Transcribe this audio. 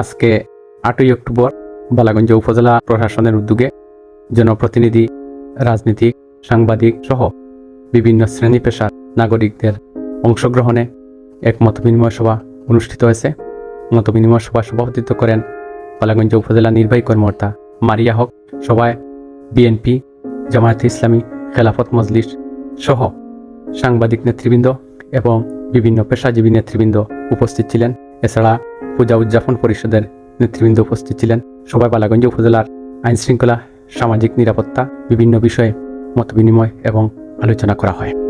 আজকে আটই অক্টোবর, বালাগঞ্জ উপজেলা প্রশাসনের উদ্যোগে জনপ্রতিনিধি, রাজনীতিক, সাংবাদিক সহ বিভিন্ন শ্রেণি পেশার নাগরিকদের অংশগ্রহণে এক মত বিনিময় সভা অনুষ্ঠিত হয়েছে। মত বিনিময় সভা সভাপতিত্ব করেন বালাগঞ্জ উপজেলা নির্বাহী কর্মকর্তা মারিয়া হক সভায় বিএনপি, জামায়াতে ইসলামী, খেলাফত মজলিস সহ সাংবাদিক নেতৃবৃন্দ এবং বিভিন্ন পেশাজীবী নেতৃবৃন্দ উপস্থিত ছিলেন। এছাড়া পূজা উদযাপন পরিষদের নেতৃবৃন্দ উপস্থিত ছিলেন। সবাই বালাগঞ্জ উপজেলার আইনশৃঙ্খলা, সামাজিক নিরাপত্তা, বিভিন্ন বিষয়ে মতবিনিময় এবং আলোচনা করা হয়।